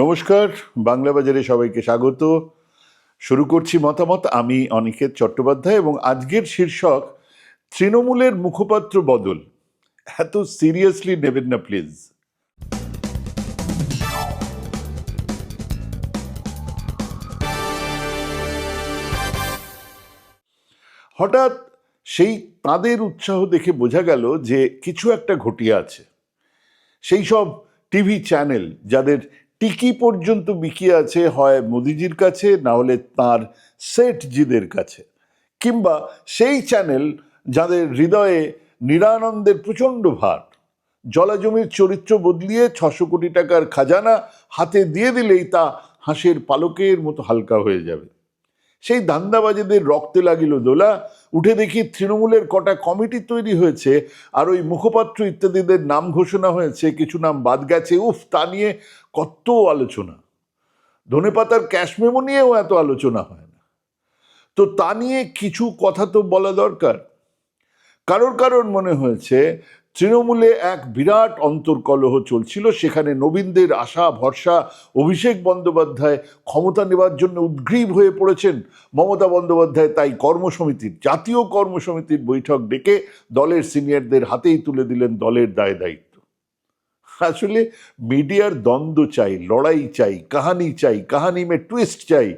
নমস্কার, বাংলা বাজারে সবাইকে স্বাগত। শুরু করছি মতামত, আমি অনিকেত চট্টোপাধ্যায় এবং আজকের শীর্ষক, তৃণমূলের মুখপাত্র বদল। এত সিরিয়াসলি নেবেন না, প্লিজ। হঠাৎ সেই তাদের উৎসাহ দেখে বোঝা গেল যে কিছু একটা ঘটিয়ে আছে। সেই সব টিভি চ্যানেল, যাদের টিকি পর্যন্ত বিকিয়ে আছে হয় মোদিজির কাছে, না হলে তাঁর সেটজিদের কাছে। কিংবা সেই চ্যানেল যাদের হৃদয়ে নিরানন্দের প্রচণ্ড ভার। জলাজমির চরিত্র বদলিয়ে ছশো কোটি টাকার খাজানা হাতে দিয়ে দিলেই তা হাঁসের পালকের মতো হালকা হয়ে যাবে। সেই ধান্দাবাজেদের রক্তে লাগিল দোলা উঠে দেখি তৃণমূলের কটা কমিটি তৈরি হয়েছে আর ওই মুখপাত্র ইত্যাদিদের নাম ঘোষণা হয়েছে, কিছু নাম বাদ গেছে। উফ, তা নিয়ে কত আলোচনা। ধনেপাতার ক্যাশ মেমো নিয়েও এত আলোচনা হয় না। তো তা নিয়ে কিছু কথা তো বলা দরকার। কারোর কারোর মনে হয়েছে তৃণমূলে এক বিরাট অন্তর্কলহ চলছিল। সেখানে নবীনদের আশা, ভরসা, অভিষেক বন্দ্যোপাধ্যায় ক্ষমতা নেবার জন্য উদ্গ্রীব হয়ে পড়েছেন। মমতা বন্দ্যোপাধ্যায় তাই কর্মসমিতির, জাতীয় কর্মসমিতির বৈঠক ডেকে দলের সিনিয়রদের হাতেই তুলে দিলেন দলের দায় দায়িত্ব। আসলে মিডিয়ার দ্বন্দ্ব চাই, লড়াই চাই, কাহানি চাই, কাহানি মে টুইস্ট চাই।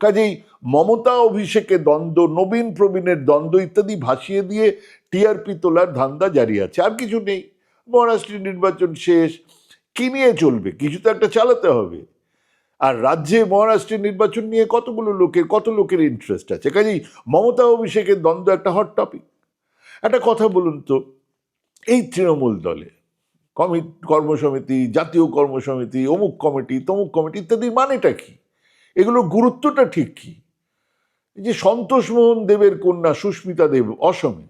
কাজেই মমতা অভিষেকে দ্বন্দ্ব, নবীন প্রবীণের দ্বন্দ্ব ইত্যাদি ভাসিয়ে দিয়ে টিআরপি তোলার ধান্দা জারি আছে, আর কিছু নেই। মহারাষ্ট্রের নির্বাচন শেষ, কি নিয়ে চলবে? কিছু তো একটা চালাতে হবে। আর রাজ্যে মহারাষ্ট্রের নির্বাচন নিয়ে কতগুলো লোকের, কত লোকের ইন্টারেস্ট আছে? কাজেই মমতা অভিষেকের দ্বন্দ্ব একটা হট টপিক একটা কথা বলুন তো, এই তৃণমূল দলে কমি কর্মসমিতি, জাতীয় কর্মসমিতি, অমুক কমিটি, তমুক কমিটি ইত্যাদির মানেটা কি? এগুলোর গুরুত্বটা ঠিক কি? যে সন্তোষ মোহন দেবের কন্যা সুস্মিতা দেব অসমে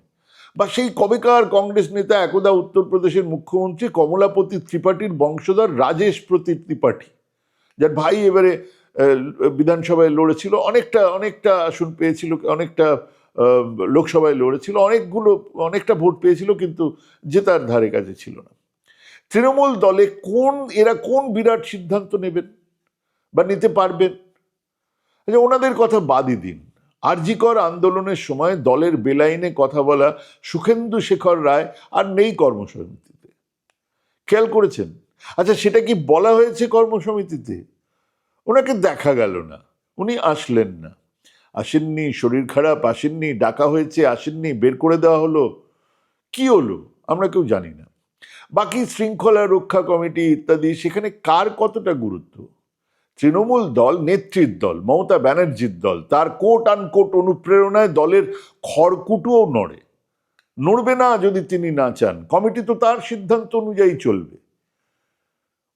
বা সেই কবেকার কংগ্রেস নেতা একদা উত্তরপ্রদেশের মুখ্যমন্ত্রী কমলাপতি ত্রিপাঠীর বংশধর রাজেশ প্রতি ত্রিপাঠী, যার ভাই এবারে বিধানসভায় লড়েছিল, অনেকটা অনেকটা আসন পেয়েছিল, অনেকটা লোকসভায় লড়েছিল, অনেকগুলো, অনেকটা ভোট পেয়েছিল, কিন্তু জেতার ধারে কাছে ছিল না। তৃণমূল দলে কোন, এরা কোন বিরাট সিদ্ধান্ত নেবেন বা নিতে পারবেন? আচ্ছা ওনাদের কথা বাদই দিন। আরজিকর আন্দোলনের সময় দলের বেলাইনে কথা বলা সুখেন্দু শেখর রায় আর নেই কর্মসমিতিতে। খেয়াল করেছেন? আচ্ছা সেটা কি বলা হয়েছে কর্মসমিতিতে? ওনাকে দেখা গেল না, উনি আসলেন না। আসেননি, শরীর খারাপ, আসেননি, ডাকা হয়েছে, আসেননি, বের করে দেওয়া হলো। কি হলো? আমরা কেউ জানি না। বাকি শৃঙ্খলা রক্ষা কমিটি ইত্যাদি, সেখানে কার কতটা গুরুত্ব? তৃণমূল দল, নেত্রীর দল, মমতা ব্যানার্জির দল, তার কোট আনকোট অনুপ্রেরণায় দলের খড়কুটোও নড়ে। নড়বে না যদি তিনি না চান কমিটি তো তার সিদ্ধান্ত অনুযায়ী চলবে।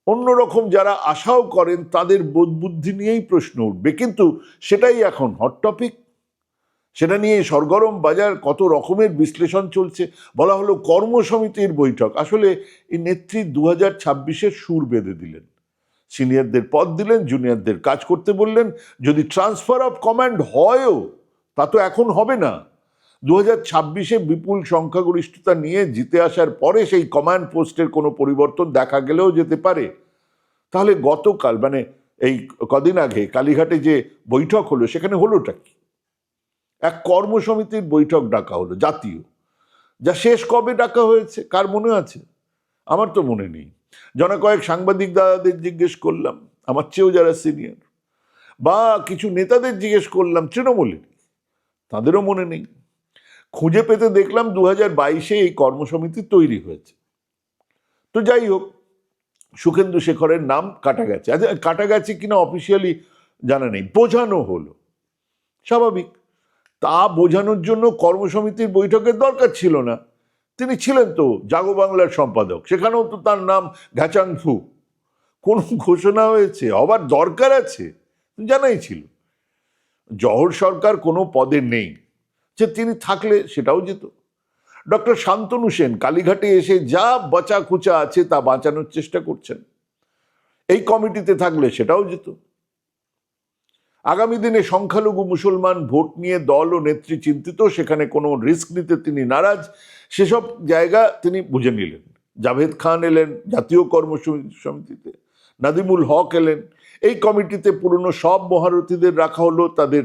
অন্যরকম যারা আশাও করেন, তাদের বোধ বুদ্ধি নিয়েই প্রশ্ন উঠবে। কিন্তু সেটাই এখন হট টপিক সেটা নিয়ে সরগরম বাজার কত রকমের বিশ্লেষণ চলছে, বলা হলো কর্মসমিতির বৈঠক। আসলে এই নেত্রী দু হাজার সুর বেঁধে দিলেন। সিনিয়রদের পদ দিলেন, জুনিয়রদের কাজ করতে বললেন। যদি ট্রান্সফার অফ কমান্ড হয়ও, তা তো এখন হবে না। দু হাজার ছাব্বিশে বিপুল সংখ্যাগরিষ্ঠতা নিয়ে জিতে আসার পরে সেই কমান্ড পোস্টের কোনো পরিবর্তন দেখা গেলেও যেতে পারে। তাহলে গতকাল মানে এই কদিন আগে কালীঘাটে যে বৈঠক হলো, সেখানে হলোটা কি? এক কর্মসমিতির বৈঠক ডাকা হলো, জাতীয়। যা শেষ কবে ডাকা হয়েছে, কার মনে আছে? আমার তো মনে নেই। জনা কয়েক সাংবাদিক দাদাদের জিজ্ঞেস করলাম, আমার চেয়েও যারা সিনিয়র, বা কিছু নেতাদের জিজ্ঞেস করলাম তৃণমূলের, তাদেরও মনে নেই। খুঁজে পেতে দেখলাম দু হাজার বাইশে এই কর্মসমিতি তৈরি হয়েছে। তো যাই হোক, সুখেন্দু শেখরের নাম কাটা গেছে। আচ্ছা কাটা গেছে কিনা অফিসিয়ালি জানা নেই, বোঝানো হলো। স্বাভাবিক, তা বোঝানোর জন্য কর্মসমিতির বৈঠকের দরকার ছিল না। তিনি ছিলেন তো জাগো বাংলার সম্পাদক, সেখানেও তো তার নাম ঘ্যাচাং ফু। কোন ঘোষণা হয়েছে? হবার দরকার আছে? জানাই ছিল। জহর সরকার কোনো পদে নেই। যে তিনি থাকলে সেটাও যেত। ডক্টর শান্তনু সেন কালীঘাটে এসে যা বাঁচা খুচা আছে তা বাঁচানোর চেষ্টা করছেন। এই কমিটিতে থাকলে সেটাও যেত। আগামী দিনে সংখ্যালঘু মুসলমান ভোট নিয়ে দল ও নেত্রী চিন্তিত, সেখানে কোনো রিস্ক নিতে তিনি নারাজ। সেসব জায়গা তিনি বুঝে নিলেন। জাভেদ খান এলেন, জাতীয় কর্মসমিতিতে নাদিমুল হক এলেন। এই কমিটিতে পুরনো সব মহারথীদের রাখা হলো, তাদের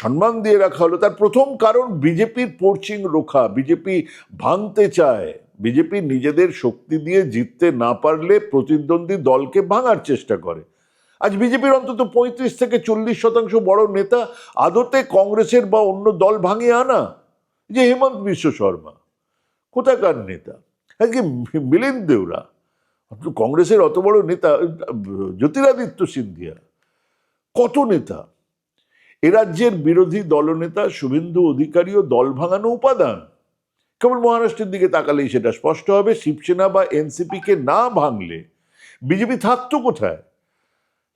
সম্মান দিয়ে রাখা হলো। তার প্রথম কারণ, বিজেপির পোর্চিং রোখা। বিজেপি ভাঙতে চায়। বিজেপি নিজেদের শক্তি দিয়ে জিততে না পারলে প্রতিদ্বন্দ্বী দলকে ভাঙার চেষ্টা করে। আজ বিজেপির অন্তত পঁয়ত্রিশ থেকে চল্লিশ শতাংশ বড় নেতা আদতে কংগ্রেসের বা অন্য দল ভাঙিয়ে আনা। যে হেমন্ত বিশ্ব শর্মা, কোথাকার নেতা? আজকে মিলিন্দ দেওরা কংগ্রেসের অত বড় নেতা, জ্যোতিরাদিত্য সিন্ধিয়া, কত নেতা? রাজ্যের বিরোধী দলনেতা শুভেন্দু অধিকারীও দল ভাঙানো উপাদান। কেবল মহারাষ্ট্রের দিকে তাকালেই সেটা স্পষ্ট হবে, শিবসেনা বা এনসিপিকে না ভাঙলে বিজেপি থাকতো কোথায়?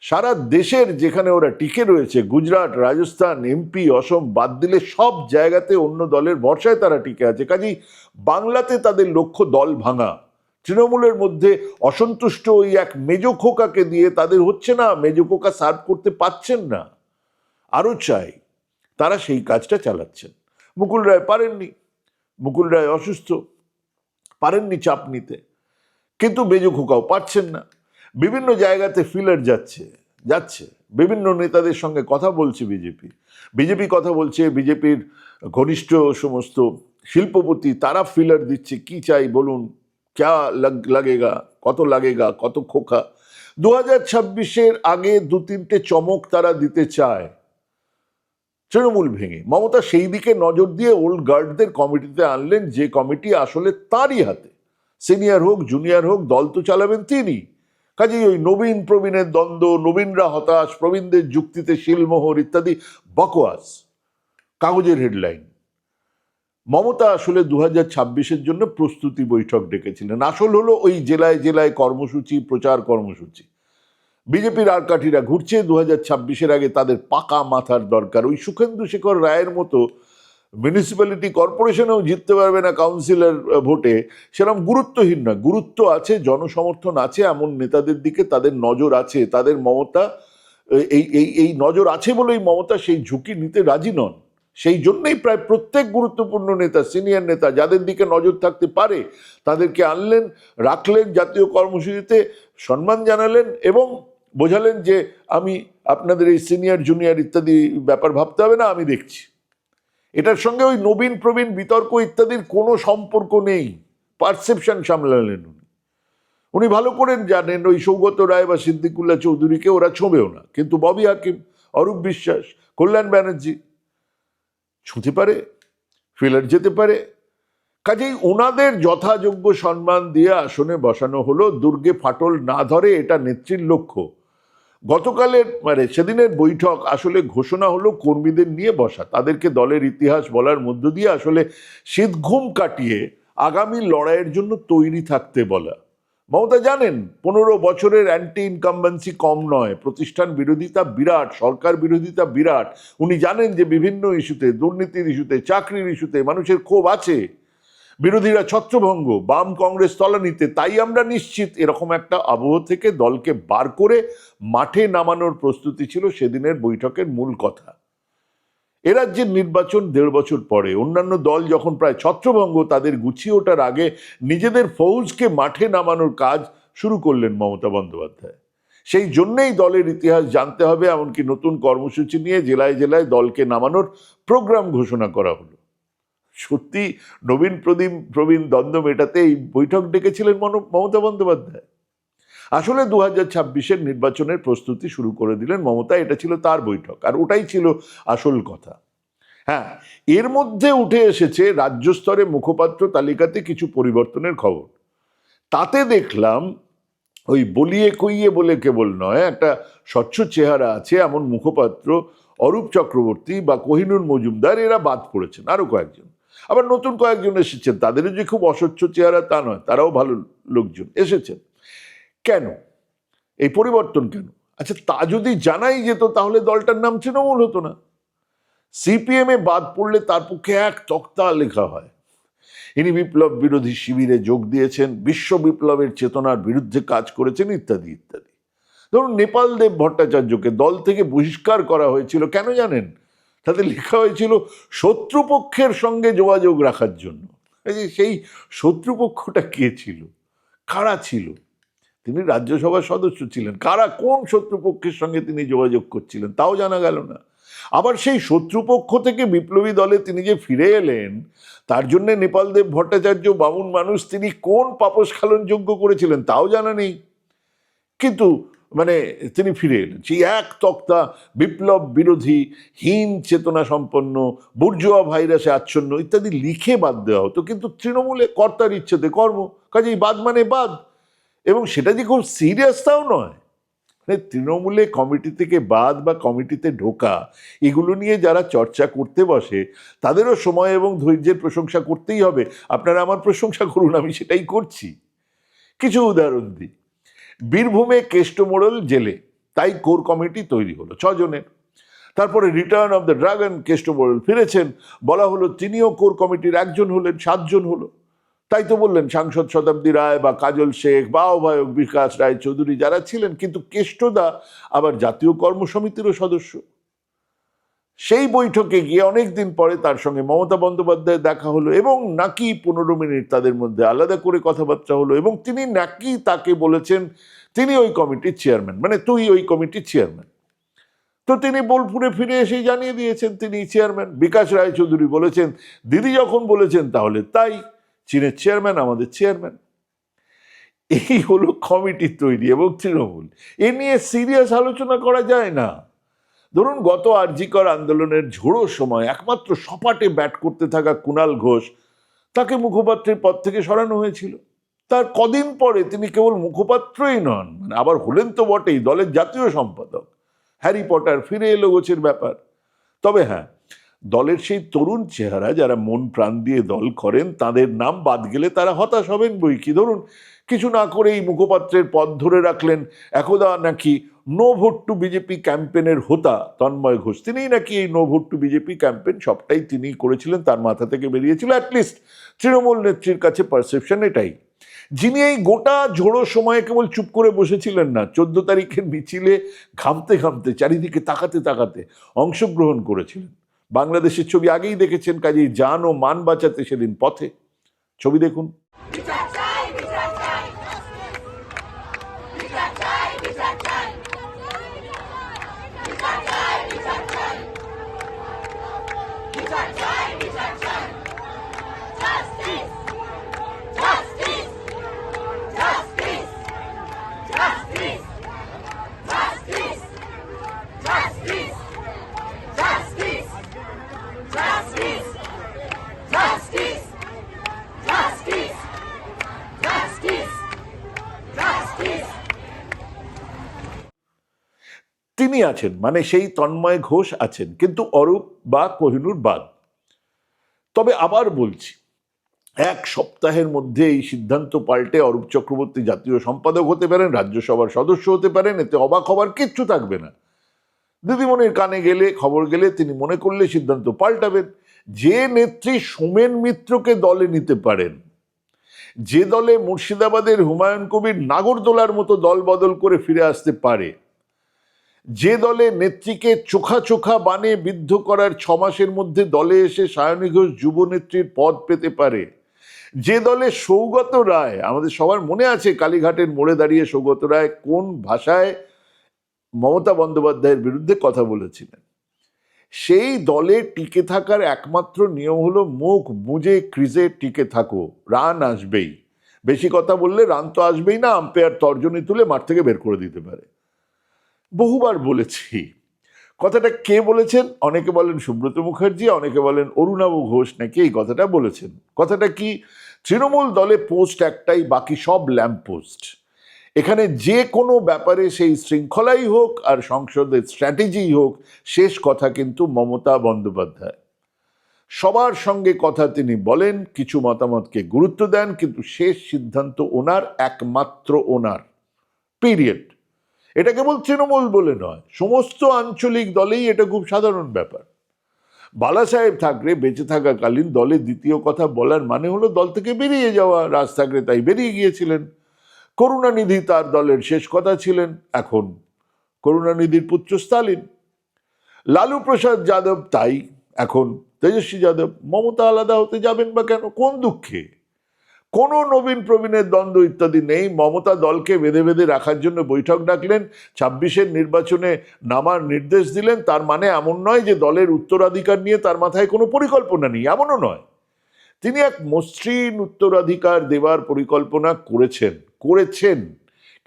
সারা দেশের যেখানে ওরা টিকে রয়েছে, গুজরাট, রাজস্থান এমপি অসম, বাদ দিলে সব জায়গাতে অন্য দলের ভরসায় তারা টিকে আছে। কাজেই বাংলাতে তাদের লক্ষ্য দল ভাঙা। তৃণমূলের মধ্যে অসন্তুষ্ট ওই এক মেজো খোকাকে দিয়ে তাদের হচ্ছে না, মেজো খোকা সার্ভ করতে পাচ্ছেন না। আরও চাই, তারা সেই কাজটা চালাচ্ছেন। মুকুল রায় পারেননি। মুকুল রায় অসুস্থ, পারেননি চাপ নিতে। কিন্তু মেজো খোকাও পারছেন না। বিভিন্ন জায়গাতে ফিলার যাচ্ছে যাচ্ছে। বিভিন্ন নেতাদের সঙ্গে কথা বলছে বিজেপি। বিজেপি কথা বলছে, বিজেপির ঘনিষ্ঠ সমস্ত শিল্পপতি, তারা ফিলার দিচ্ছে, কি চাই বলুন? ক্যা লাগেগা, কত লাগেগা, কত খোকা। দু হাজার ছাব্বিশের আগে দু তিনটে চমক তারা দিতে চায়। তৃণমূল ভেঙে। মমতা সেই দিকে নজর দিয়ে ওল্ড গার্ডদের কমিটিতে আনলেন, যে কমিটি আসলে তারই হাতে। সিনিয়র হোক জুনিয়র হোক, দল তো চালাবেন তিনি। কাজেই ওই নবীন প্রবীণের দ্বন্দ্ব, নবীনরা হতাশ, প্রবীণদের যুক্তিতে শিলমোহর ইত্যাদি বকোয়াস, কাগজের হেডলাইন। মমতা আসলে দু হাজার জন্য প্রস্তুতি বৈঠক ডেকেছিলেন। আসল হলো ওই জেলায় জেলায় কর্মসূচি, প্রচার কর্মসূচি। বিজেপির আর কাঠিরা ঘুরছে দু হাজার আগে তাদের পাকা মাথার দরকার। ওই সুখেন্দু শেখর রায়ের মতো মিউনিসিপ্যালিটি কর্পোরেশনেও জিততে পারবে না কাউন্সিলর ভোটে সেরকম গুরুত্বহীন না গুরুত্ব আছে, জনসমর্থন আছে এমন নেতাদের দিকে, তাদের নজর আছে, তাদের মমতা, এই এই এই নজর আছে বলেই মমতা সেই ঝুঁকি নিতে রাজি নন। সেই জন্যই প্রায় প্রত্যেক গুরুত্বপূর্ণ নেতা সিনিয়র নেতা, যাদের দিকে নজর থাকতে পারে, তাদেরকে আনলেন, রাখলেন জাতীয় কর্মসূচিতে, সম্মান জানালেন এবং বোঝালেন যে আমি আপনাদের এই সিনিয়র জুনিয়র ইত্যাদি ব্যাপার ভাবতে হবে না, আমি দেখছি। এটার সঙ্গে ওই নবীন, প্রবীণ, বিতর্ক ইত্যাদির কোনো সম্পর্ক নেই। পারসেপশন সামলালেন উনি। উনি ভালো করে জানেন, ওই সৌগত রায় বা সিদ্দিকুল্লাহ চৌধুরীকে ওরা ছোঁবেও না। কিন্তু ববি হাকিম, অরূপ বিশ্বাস, কল্যাণ ব্যানার্জি, ছুঁতে পারে, ফিলার যেতে পারে। কাজেই ওনাদের যথাযোগ্য সম্মান দিয়ে আসনে বসানো হলো, দুর্গে ফাটল না ধরে এটা নেত্রীর লক্ষ্য। গতকালের মানে সেদিনের বৈঠক আসলে ঘোষণা হলো কর্মীদের নিয়ে বসা। তাদেরকে দলের ইতিহাস বলার মধ্য দিয়ে আসলে শীত ঘুম কাটিয়ে আগামী লড়াইয়ের জন্য তৈরি থাকতে বলা। মমতা জানেন, পনেরো বছরের অ্যান্টি ইনকামবেন্সি কম নয়, প্রতিষ্ঠান বিরোধিতা বিরাট, সরকার বিরোধিতা বিরাট। উনি জানেন যে বিভিন্ন ইস্যুতে, দুর্নীতির ইস্যুতে, চাকরির ইস্যুতে মানুষের ক্ষোভ আছে। বিরোধীরা ছত্রভঙ্গ, বাম কংগ্রেস তলানিতে, তাই আমরা নিশ্চিত এরকম একটা আবহ থেকে দলকে বার করে মাঠে নামানোর প্রস্তুতি ছিল সেদিনের বৈঠকের মূল কথা। এ রাজ্যের নির্বাচন দেড় বছর পরে, অন্যান্য দল যখন প্রায় ছত্রভঙ্গ, তাদের গুছিয়ে ওঠার আগে নিজেদের ফৌজকে মাঠে নামানোর কাজ শুরু করলেন মমতা বন্দ্যোপাধ্যায়। সেই জন্যেই দলের ইতিহাস জানতে হবে, এমনকি নতুন কর্মসূচি নিয়ে জেলায় জেলায় দলকে নামানোর প্রোগ্রাম ঘোষণা করা হলো। সত্যি নবীন প্রদীপ, প্রবীণ দ্বন্দ্ব মেটাতে এই বৈঠক ডেকেছিলেন মমতা বন্দ্যোপাধ্যায়। আসলে দু হাজার ছাব্বিশের নির্বাচনের প্রস্তুতি শুরু করে দিলেন মমতা, এটা ছিল তার বৈঠক, আর ওটাই ছিল আসল কথা। হ্যাঁ এর মধ্যে উঠে এসেছে রাজ্য স্তরে মুখপাত্র তালিকাতে কিছু পরিবর্তনের খবর। তাতে দেখলাম ওই বলিয়ে কইয়ে বলে কেবল নয়, একটা স্বচ্ছ চেহারা আছে, এমন মুখপাত্র অরূপ চক্রবর্তী বা কোহিনুর মজুমদার, এরা বাদ পড়েছেন আরও কয়েকজন। আবার নতুন কয়েকজন এসেছেন, তাদেরও যে খুব অস্বচ্ছ চেহারা তা নয়, তারাও ভালো লোকজন এসেছেন। কেন? এই পরিবর্তন কেন? আচ্ছা তা যদি জানাই যেত, তাহলে দলটার নাম তৃণমূল হতো না। সিপিএম বাদ পড়লে তার পক্ষে এক তক্তা লেখা হয়। ইনি বিপ্লব বিরোধী শিবিরে যোগ দিয়েছেন, বিশ্ব বিপ্লবের চেতনার বিরুদ্ধে কাজ করেছেন, ইত্যাদি ইত্যাদি। ধরুন নেপাল দেব ভট্টাচার্যকে দল থেকে বহিষ্কার করা হয়েছিল, কেন জানেন? তাতে লেখা হয়েছিল শত্রুপক্ষের সঙ্গে যোগাযোগ রাখার জন্য। যে সেই শত্রুপক্ষটা কে ছিল? কারা ছিল? তিনি রাজ্যসভার সদস্য ছিলেন। কারা, কোন শত্রুপক্ষের সঙ্গে তিনি যোগাযোগ করছিলেন তাও জানা গেল না। আবার সেই শত্রুপক্ষ থেকে বিপ্লবী দলে তিনি যে ফিরে এলেন, তার জন্যে নেপালদেব ভট্টাচার্য বামুন মানুষ তিনি কোন পাপস খালন যোগ্য করেছিলেন তাও জানা নেই। কিন্তু মানে তিনি ফিরে এলেন। সেই এক তক্তা বিপ্লব বিরোধী, হীন চেতনা সম্পন্ন, বুর্জোয়া ভাইরাসে আচ্ছন্ন ইত্যাদি লিখে বাদ দেওয়া হতো। কিন্তু তৃণমূলে কর্তার ইচ্ছেতে কর্ম, কাজেই বাদ মানে বাদ। এবং সেটা যে খুব সিরিয়াস তাও নয়। মানে তৃণমূলে কমিটি থেকে বাদ বা কমিটিতে ঢোকা, এগুলো নিয়ে যারা চর্চা করতে বসে, তাদেরও সময় এবং ধৈর্যের প্রশংসা করতেই হবে। আপনারা আমার প্রশংসা করুন, আমি সেটাই করছি। কিছু উদাহরণ দিই। বীরভূমে কেষ্টমোড়ল জেলে, তাই কোর কমিটি তৈরি হলো ছজনের তারপরে রিটার্ন অফ দ্য ড্রাগন কেষ্টমোড়ল ফিরেছেন, বলা হলো তিনিও কোর কমিটির একজন হলেন, সাতজন হলো। তাই তো বললেন সাংসদ শতাব্দী রায় বা কাজল শেখ বা আহ্বায়ক বিকাশ রায় চৌধুরী যারা ছিলেন, কিন্তু কেষ্টদা আবার জাতীয় কর্মসমিতিরও সদস্য। সেই বৈঠকে গিয়ে অনেক দিন পরে তার সঙ্গে মমতা বন্দ্যোপাধ্যায় দেখা হলো এবং নাকি পনেরো মিনিট তাদের মধ্যে আলাদা করে কথাবার্তা হলো এবং তিনি নাকি তাকে বলেছেন, তিনি ওই কমিটির চেয়ারম্যান। মানে তুই ওই কমিটির চেয়ারম্যান। তো তিনি বোলপুরে ফিরে এসে জানিয়ে দিয়েছেন তিনি চেয়ারম্যান। বিকাশ রায়চৌধুরী বলেছেন, দিদি যখন বলেছেন তাহলে তাই, চীনের চেয়ারম্যান আমাদের চেয়ারম্যান। এই হলো কমিটি তৈরি এবং তৃণমূল। এ নিয়ে সিরিয়াস আলোচনা করা যায় না। ধরুন, গত আরজিকর আন্দোলনের ঝোড়ো সময় একমাত্র সপাটে ব্যাট করতে থাকা কুণাল ঘোষ তাকে মুখপাত্রের পদ থেকে সরানো হয়েছিল। তার কদিন পরে তিনি কেবল মুখপাত্রই নন মানে আবার হলেন তো বটেই, দলের জাতীয় সম্পাদক। হ্যারি পটার ফিরে এলো গোছের ব্যাপার। তবে হ্যাঁ দলের সেই তরুণ চেহারা যারা মন প্রাণ দিয়ে দল করেন, তাদের নাম বাদ গেলে তারা হতাশ হবেন বই কি? ধরুন, কিছু না করেই মুখপাত্রের পদ ধরে রাখলেন একদা নাকি নো ভোট টু বিজেপি ক্যাম্পেনের হোতা তন্ময় ঘোষ। তিনিই নাকি এই no vote to BJP campaign? সবটাই তিনিই করেছিলেন, তার মাথা থেকে বেরিয়েছিল। অ্যাটলিস্ট তৃণমূল নেত্রীর কাছে পারসেপশন এটাই। যিনি এই গোটা ঝোড়ো সময়ে কেবল চুপ করে বসেছিলেন না, চোদ্দ তারিখের মিছিলে ঘামতে ঘামতে, চারিদিকে তাকাতে তাকাতে অংশগ্রহণ করেছিলেন। বাংলাদেশের ছবি আগেই দেখেছেন, কাজেই যান ও মান বাঁচাতে সেদিন পথে। ছবি দেখুন। তিনি আছেন মানে সেই তন্ময় ঘোষ আছেন, কিন্তু অরূপ বা কোহিনুর বাদ। তবে আবার বলছি, এক সপ্তাহের মধ্যে এই সিদ্ধান্ত পাল্টে অরূপ চক্রবর্তী জাতীয় সম্পাদক হতে পারেন, রাজ্যসভার সদস্য হতে পারেন, এতে অবাক হবার কিচ্ছু থাকবে না। দিদিমণির কানে গেলে, খবর গেলে তিনি মনে করলে সিদ্ধান্ত পাল্টাবেন, যে নেত্রী সোমেন মিত্রকে দলে নিতে পারেন। যে দলে মুর্শিদাবাদের হুমায়ুন কবির নাগরদোলার মতো দল বদল করে ফিরে আসতে পারে। যে দলে নেত্রীকে চোখা চোখা বানে বিদ্ধ করার ছ মাসের মধ্যে দলে এসে সায়নী ঘোষ যুব নেত্রীর পদ পেতে পারে। যে দলে সৌগত রায়, আমাদের সবার মনে আছে কালীঘাটের মোড়ে দাঁড়িয়ে সৌগত রায় কোন ভাষায় মমতা বন্দ্যোপাধ্যায়ের বিরুদ্ধে কথা বলেছিলেন? সেই দলে টিকে থাকার একমাত্র নিয়ম হলো মুখ বুঝে ক্রিজে টিকে থাকো, রান আসবেই। বেশি কথা বললে রান তো আসবেই না, আম্পায়ার তর্জনী তুলে মাঠ থেকে বের করে দিতে পারে। বহুবার বলেছি। কথাটা কে বলেছেন? অনেকে বলেন সুব্রত মুখার্জি, অনেকে বলেন অরুণাব ঘোষ, নাকি এই কথাটা বলেছেন। কথাটা কি? তৃণমূল দলে পোস্ট একটাই, বাকি সব ল্যাম্প পোস্ট। এখানে যে কোনো ব্যাপারে সেই শৃঙ্খলাই হোক আর সংসদের স্ট্র্যাটেজি হোক, শেষ কথা কিন্তু মমতা বন্দ্যোপাধ্যায়। সবার সঙ্গে কথা তিনি বলেন, কিছু মতামতকে গুরুত্ব দেন, কিন্তু শেষ সিদ্ধান্ত ওনার, একমাত্র ওনার। পিরিয়ড এটা কেবল তৃণমূল বলে নয়, সমস্ত আঞ্চলিক দলেই এটা খুব সাধারণ ব্যাপার। বালা সাহেব ঠাকরে বেঁচে থাকাকালীন দলে দ্বিতীয় কথা বলার মানে হলো দল থেকে বেরিয়ে যাওয়া, রাজ ঠাকরে তাই বেরিয়ে গিয়েছিলেন। করুণানিধি তার দলের শেষ কথা ছিলেন, এখন করুণানিধির পুত্র স্টালিন। লালু প্রসাদ যাদব তাই, এখন তেজস্বী যাদব, মমতা আলাদা হতে যাবেন বা কেন, কোন দুঃখে? কোনো নবীন প্রবীণের দ্বন্দ্ব ইত্যাদি নেই। মমতা দলকে বেঁধে বেঁধে রাখার জন্য বৈঠক ডাকলেন, ছাব্বিশের নির্বাচনে নামার নির্দেশ দিলেন। তার মানে এমন নয় যে দলের উত্তরাধিকার নিয়ে তার মাথায় কোনো পরিকল্পনা নেই, এমনও নয়। তিনি এক মসৃণ উত্তরাধিকার দেওয়ার পরিকল্পনা করেছেন করেছেন।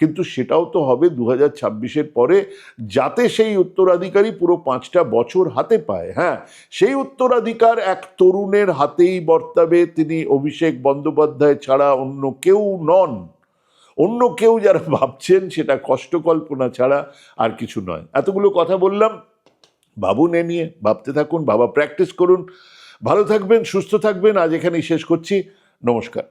কিন্তু সেটাও তো হবে দু হাজার পরে, যাতে সেই উত্তরাধিকারী পুরো পাঁচটা বছর হাতে পায় হ্যাঁ? সেই উত্তরাধিকার এক তরুণের হাতেই বর্তাবে, তিনি অভিষেক বন্দ্যোপাধ্যায় ছাড়া অন্য কেউ নন। অন্য কেউ যারা ভাবছেন সেটা কষ্টকল্পনা ছাড়া আর কিছু নয়। এতগুলো কথা বললাম ভাবুন এ নিয়ে, ভাবতে থাকুন, বাবা প্র্যাকটিস করুন। ভালো থাকবেন, সুস্থ থাকবেন, আজ এখানেই শেষ করছি। নমস্কার।